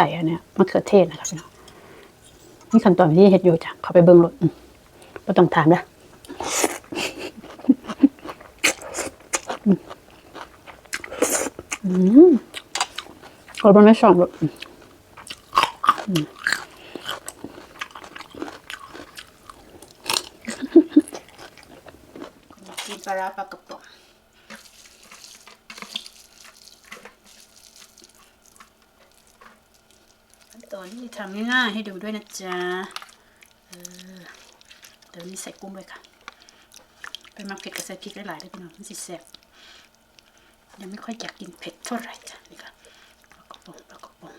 ใส่อันเนี้ยมะเขือเทศนะครับพี่น้องนี่ขั้นตอนที่เฮ็ดอยู่จ้ะเขาไปเบิ่งรถไม่ต้องถามนะอืมก็มันไม่ชอบรสปลาร้าปลากระป๋ อนนที่ทำง่ายๆให้ดูด้วยนะจ๊ะเออเดี๋ยวนี้ใส่กุ้งด้วยค่ะเป็นมักเผ็ดกับใส่พริกหลายๆด้วยพี่น้องมันสิแซ่บยังไม่ค่อยอยากกินเผ็ดเท่าไหร่จ้ะนี่ค่ะปลากระป๋องปลากระป๋อง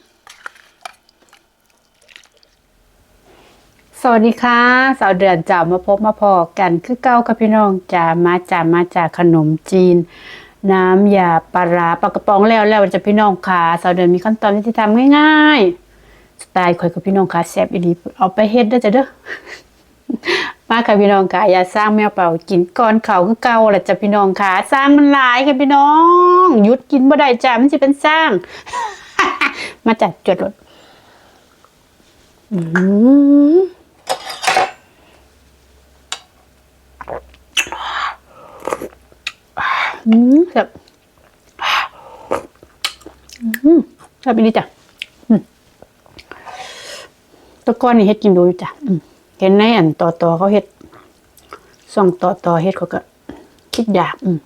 สวัสดีค่ะสาวเดือนจ่ามาพบมาพอกันคือเก้ากับพี่น้องจ่ามาจ่ามาจากขนมจีน น้ำยาปลาร้าปลากระป๋องแล้วแล้วจะพี่น้องค่ะสาวเดือนมีขั้นตอนที่ทำง่าย ๆ สไตล์คอยกับพี่น้องค่ะแซ่บอีดีเอาไปเฮ็ดได้จ้ะเด้อมาค่ะพี่น้องค่ะอย่าสร้างแมวเป่ากินก้อนเขาคือเก่าแหละจ้ะพี่น้องค่ะ สร้างมันหลายค่ะพี่น้องหยุดกินบ่ได้จ้ะมันสิเป็นสร้าง มาจัดจดรถอืมอืมแบบอืมชอบอีนี่จ้ะ ตะก้อนนี่เฮ็ดกินดูอยู่จ้ะอืมเห็นในอันต่อต่อเขาเฮ็ดส่องต่อต่อเฮ็ดเขาก็ คิดอยากอืม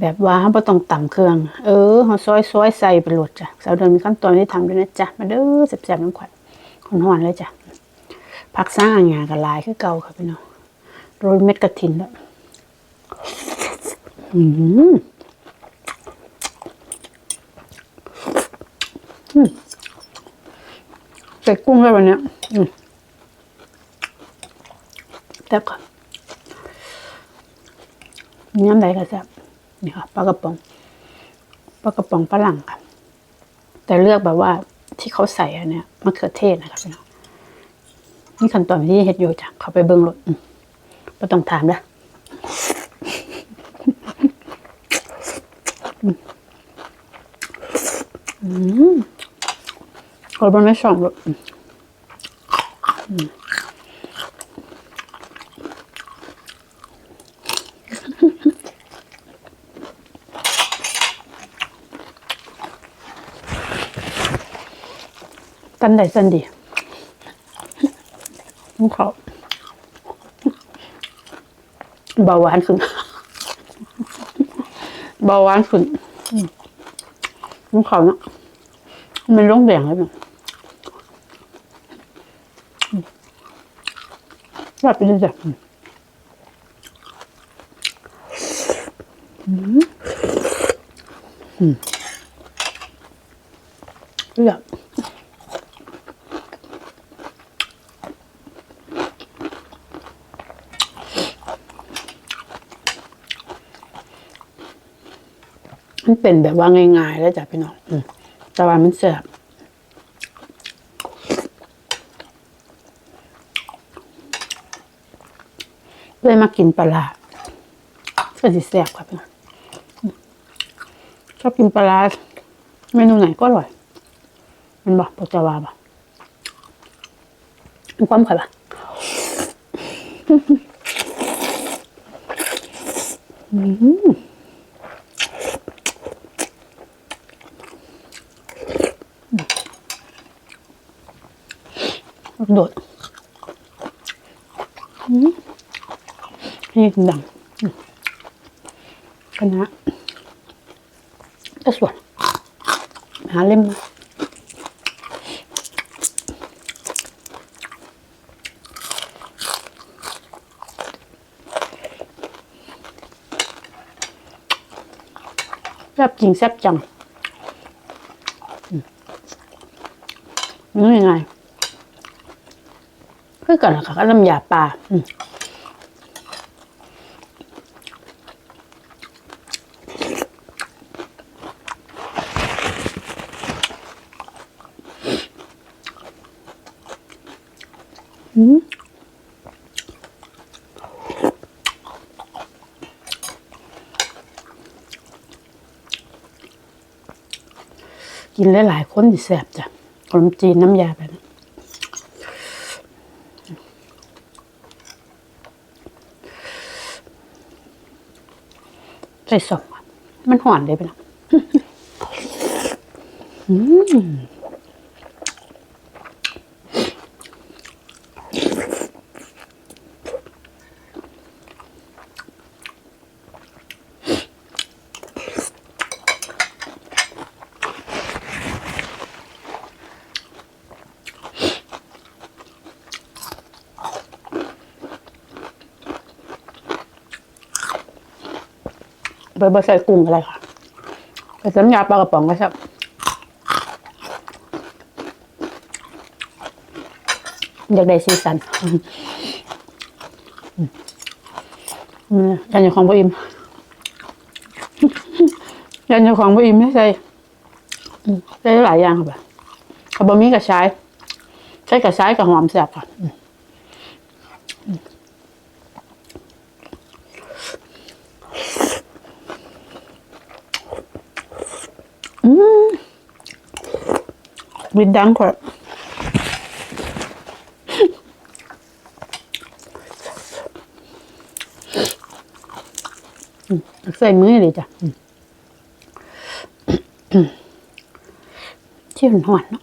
แบบว่าเขาบ่ต้องต่ำเครื่อง เออเขาซอยซอยใส่ไปโหลดจ้ะสาวเดินมีขั้นตอนที่ทำด้วยนะจ๊ะมาเด้อแซ่บๆน้ำขวัญหอนๆเลยจ้ะผักสร้างงานกับลายคือเก่าค่ะพี่น้องโรยเม็ดกระถินแล้วอืมอืม ใส่กุ้งด้วยวันนี้แซ่บค่ะน้ำไหลก็แซ่บนี่ค่ะปลากระป๋องปลากระป๋องฝรั่งค่ะ แต่เลือกแบบว่าที่เขาใส่อันเนี้ยมะเขือเทศนะครับพี่น้องนี่ขั้นตอนที่เฮ็ดอยู่จ้ะเขาไปเบิ่งรถไม่ต้องถามนะ คนมันไม่ชอบแบบกันไหนสันดีต้องขาเบาหวานขึ้นเบาหวานขึ้นต้องขาเนาะมันร้องแบ่งเลยมั้ งแบบนี้จ้ะอืมอืมเลือกมันเป็นแบบว่าง่ายๆแล้วจ้ะพี่น้องแต่ว่ามันแซ่บ เลยมากินปลาก็สิแซ่บครับพี่น้องชอบกินปลาเมนูไหนก็อร่อย มันบอกปจาวาบอกมีความข่อยปะอืมโดดอืม นี่ดังคณะก็สวยหาเล่มมาแซ่บจริงแซ่บจังนี่ยังไงคือกันล่ะค่ะก็น้ำยาปลาอืมอืม กินหลายๆคนที่แซ่บจ้ะขนมจีนน้ำยาแบบนี้ใส่สมอะมันหอนเลยไปนะอืม ไปบะใส่กุ้งอะไรค่ะไปน้ำยาปลากระป๋องก็ชอบ อยากได้สีสันอืมอืมยันอยู่ของพ่ออิมยันอยู่ของพ่ออิมไม่ใส่ใส่หลายอย่างค่ะกับบะหมี่กับใชายใช้กับใชายกับหอมแซ่บค่ะอืมวิดดังค่ะอืม ใส่มือเลยจ้ะอืมที่หวานเนาะ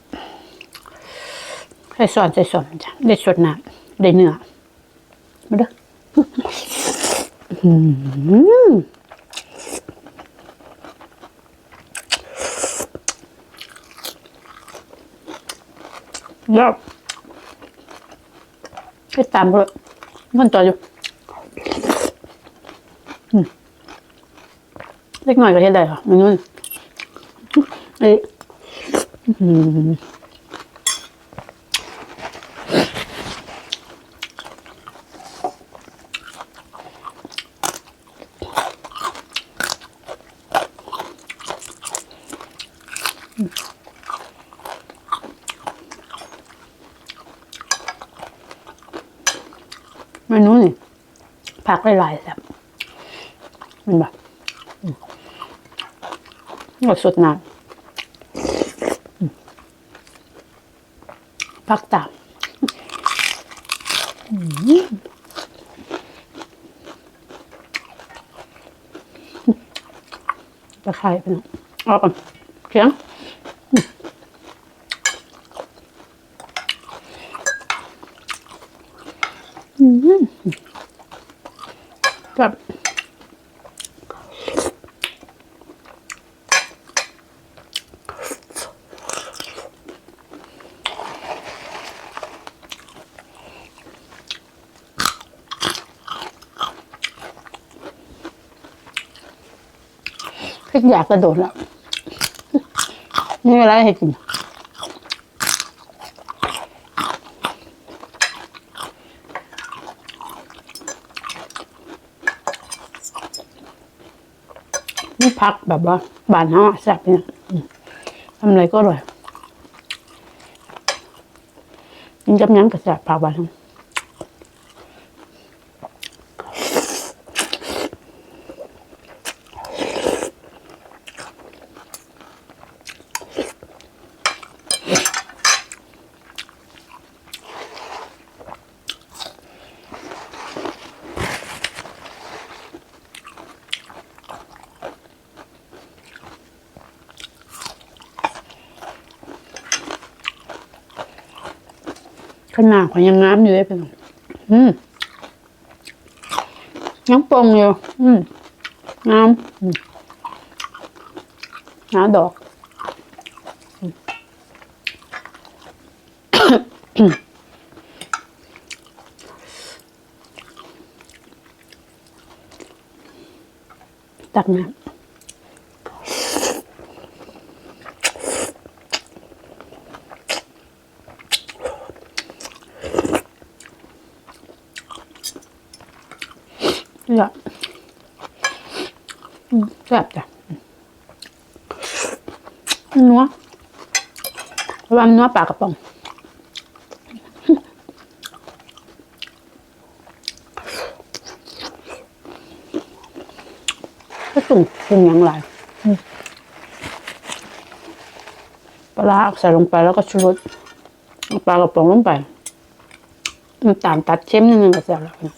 ใส่ซอนใส่ซอนจ้ะได้สดน้ำได้เนื้อมาเด้ออืมแล้วไปตามเลยมันต่ออยู่อืม เล็กหน่อยก็เฮ็ดได้ค่ะมันนู่นเอ้ยอืมเมนูนี่ผักหลายๆแบบมันแบบ หมดสุดน้ำอืมผักตามตะไคร้เป็นเอาก่อเขียงอืมอืมกับ พริกอยากกระโดดแล้วนี่อะไรให้กินนี่พักแบบว่า บานห้าแซ่บเนี่ยทำอะไรก็อร่อยกินกับยังกระแซ่บผักบานทั้ง นาดของยังงามอยู่เลยเป็นอืมยังปงอยู่อืมงามอืมหาดอกตักน้ำ อยากอืมแซ่บจ้ะอืมนัววันนัวปลากระป๋องก็สุ่มปรุงอย่างไรปลาใส่ลงไปแล้วก็ชูรสปลากระป๋องลงไปน้ำตาลตัดเค็มนิดนึงก็แซ่บแล้วอืม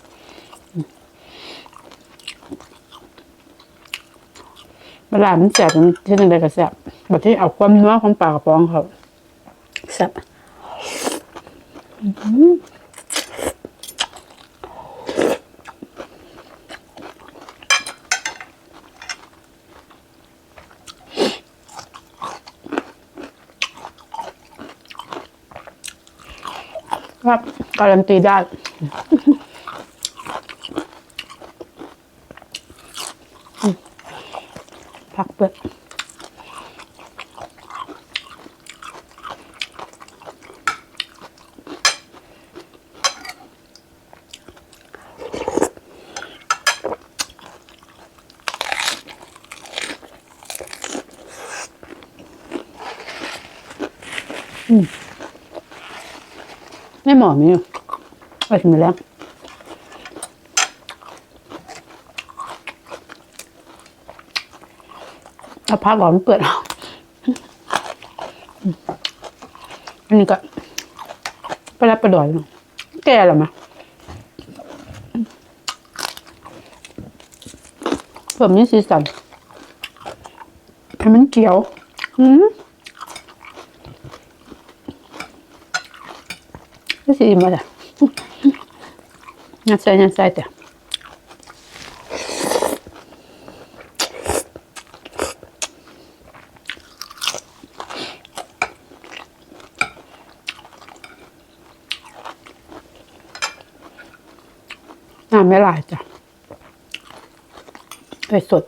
ปลาร้ามันแซ่บที่นึงได้ก็แซ่บแบบที่เอาความนัวของปลากระป๋องเขาแซ่บอื้อหือครับการันตีได้ ผักเปลือกอืมไม่หมอมีอยู่ไป ถ้าพักก่อนเปื่อยอันนี้ก็ไปรับไปดอยแก่แล้วมั้ยเพิ่มนี่สีสันให้มันเขียวอืมนี่สีมาจ้ะยัดใส่ยัดใส่แต่ น้ำไม่ลายจ้ะไปสด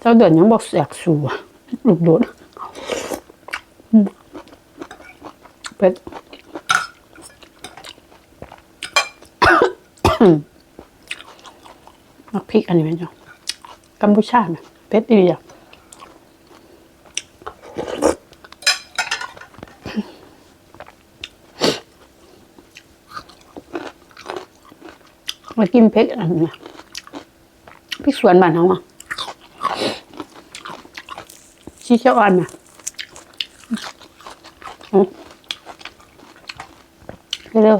เจ้าเดือนยังบอกแสกสูอะลูกโดดเป็ดมักพริกอันนี้ไหมจ๊ะกัมพูชาไหมเป็ดอีเดีย มากินเพชรอันนี้พริกสวนบ้านเขาอะชี้เจ้าอ่อนอืมเร็ว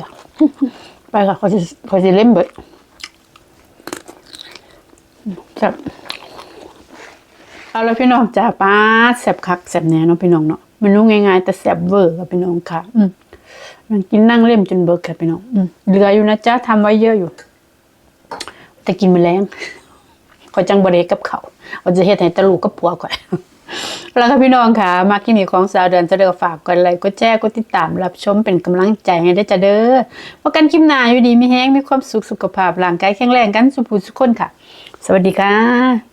ไปค่ะเขาจะเขาจะเล่มเบิดครับเอาแล้วพี่น้องจ้าป้าแสบคักแสบแน่เนาะพี่น้องเนาะมันรู้ง่ายๆแต่แสบเวอร์ค่ะพี่น้องค่ะ อืมมันกินนั่งเล่มจนเบิกค่ะพี่น้อง อืมเหลืออยู่นะจ้าทำไว้เยอะอยู่ แต่กินมาแรงขอยจังบริกับเขาว่าจะเฮ็ดให้ตะลูกกับผัวก่อนแล้วก็พี่น้องค่ะมากินนี่ของสาวเดือนจะเดือฝากกันเลยกดแจ้กดติดตามรับชมเป็นกำลังใจให้ได้จ้ะเด้อว่ากันคลิปหน้าอยู่ดีมีแห้งมีความสุขสุขภาพร่างกายแข็งแรงกันสุขภูสุขคนค่ะ สวัสดีค่ะ